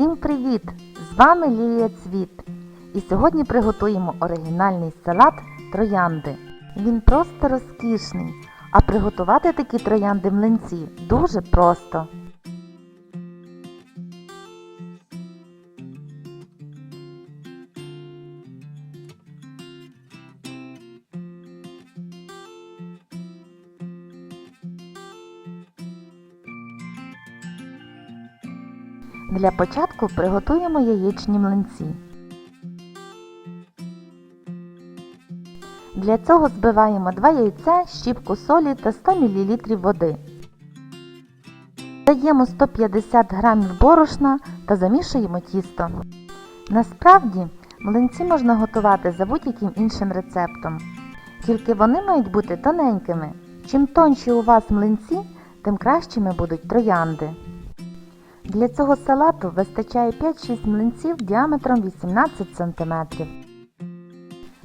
Всім привіт! З вами Лілія Цвіт. І сьогодні приготуємо оригінальний салат троянди. Він просто розкішний, а приготувати такі троянди млинці дуже просто. Для початку приготуємо яєчні млинці. Для цього збиваємо 2 яйця, щіпку солі та 100 мл води. Даємо 150 г борошна та замішуємо тісто. Насправді, млинці можна готувати за будь-яким іншим рецептом. Тільки вони мають бути тоненькими. Чим тонші у вас млинці, тим кращими будуть троянди. Для цього салату вистачає 5-6 млинців діаметром 18 см.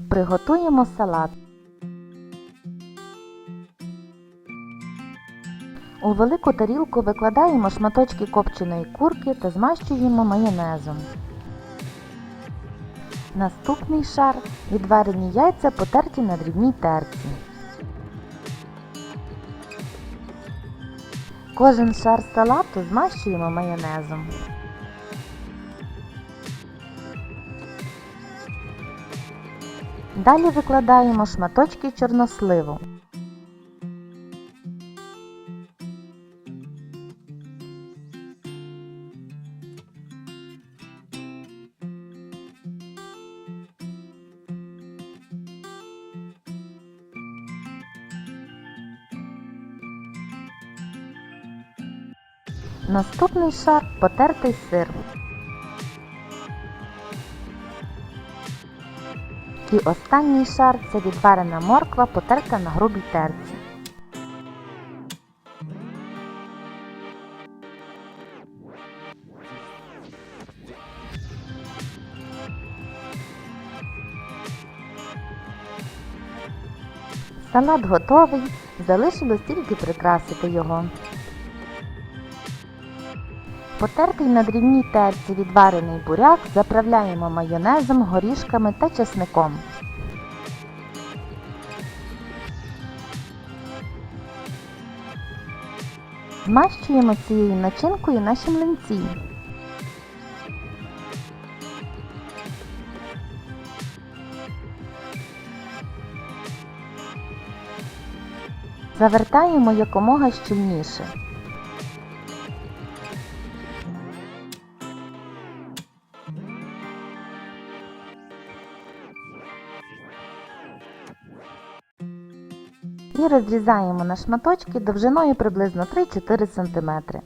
Приготуємо салат. У велику тарілку викладаємо шматочки копченої курки та змащуємо майонезом. Наступний шар відварені яйця потерті на дрібній терці. Кожен шар салату змащуємо майонезом. Далі викладаємо шматочки чорносливу. Наступний шар потертий сир. І останній шар це відварена морква, потерта на грубій терці. Салат готовий, залишилось тільки прикрасити його. Потертий на дрібній терці відварений буряк заправляємо майонезом, горішками та чесником. Змащуємо цією начинкою наші млинці. Завертаємо якомога щільніше. І розрізаємо на шматочки довжиною приблизно 3-4 см.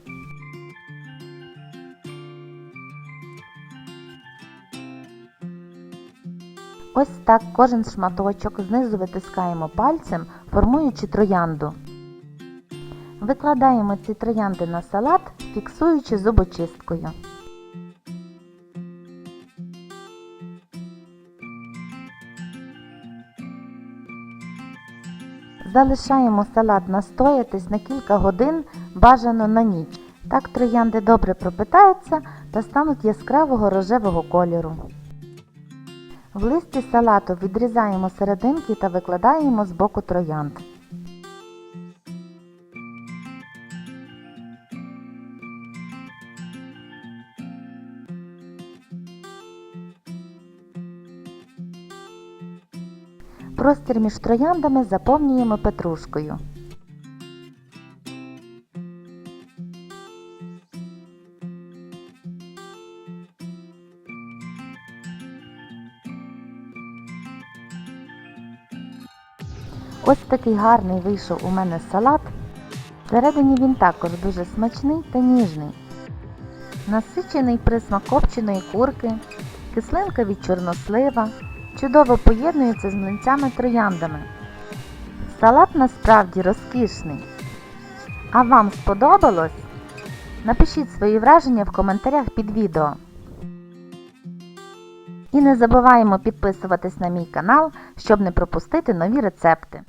Ось так кожен шматочок знизу витискаємо пальцем, формуючи троянду. Викладаємо ці троянди на салат, фіксуючи зубочисткою. Залишаємо салат настоятись на кілька годин, бажано на ніч. Так троянди добре пропитаються та стануть яскравого рожевого кольору. В листі салату відрізаємо серединки та викладаємо з боку троянд. Простір між трояндами заповнюємо петрушкою. Ось такий гарний вийшов у мене салат. Всередині він також дуже смачний та ніжний. Насичений присмак копченої курки, кислинка від чорнослива, чудово поєднується з млинцями трояндами. Салат насправді розкішний. А вам сподобалось? Напишіть свої враження в коментарях під відео. І не забуваємо підписуватись на мій канал, щоб не пропустити нові рецепти.